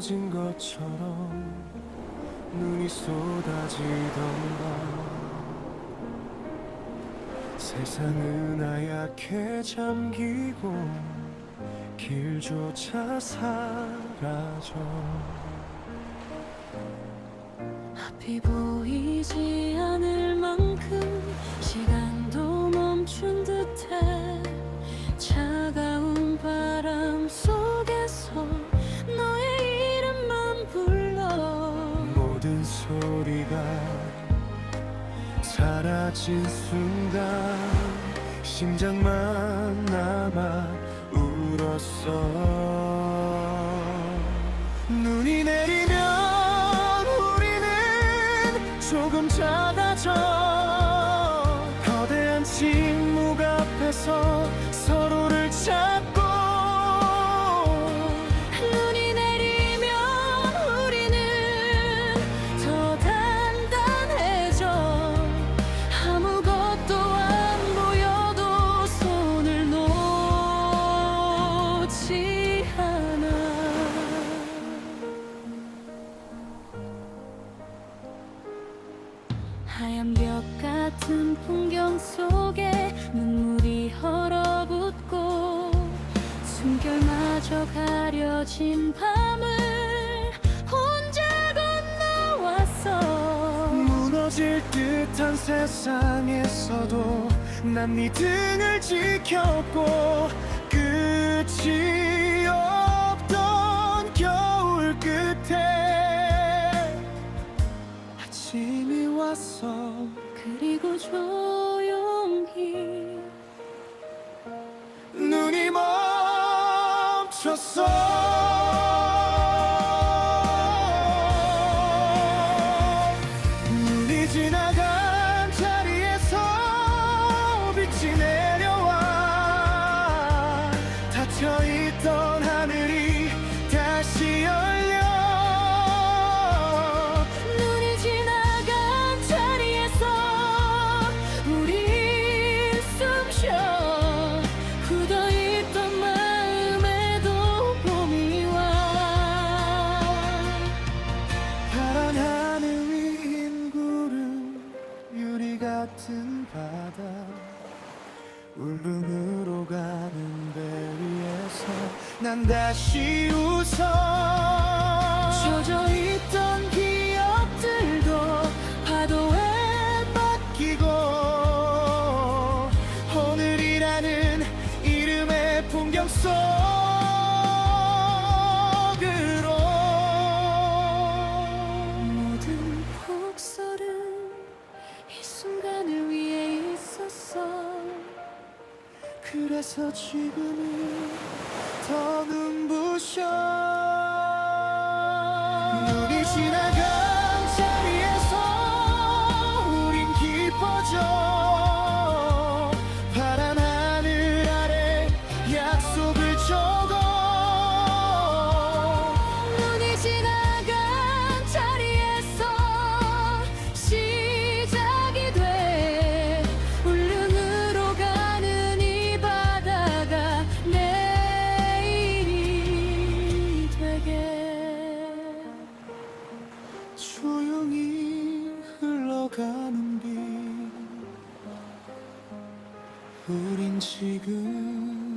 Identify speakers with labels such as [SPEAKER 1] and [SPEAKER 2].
[SPEAKER 1] 쏟아진 것처럼 눈이 쏟아지던 밤 세상은 하얗게 잠기고 길조차 사라져.
[SPEAKER 2] 앞이 보이지
[SPEAKER 1] 사라진 순간 심장만 남아 울었어. 눈이 내리면 우리는 조금 작아져. 거대한 침묵 앞에서
[SPEAKER 2] 하얀 벽 같은 풍경 속에 눈물이 얼어붙고 숨결마저 가려진 밤을 혼자 건너왔어.
[SPEAKER 1] 무너질 듯한 세상에서도 난 네 등을 지켰고 끝이
[SPEAKER 2] 그리고 조용히
[SPEAKER 1] 눈이 멈췄어 울릉으로 가는 배 위에서 난 다시 웃어 그래서 지금은 더 눈부셔. 눈이 지나간 자리 조용히 흘러가는 비 우린 지금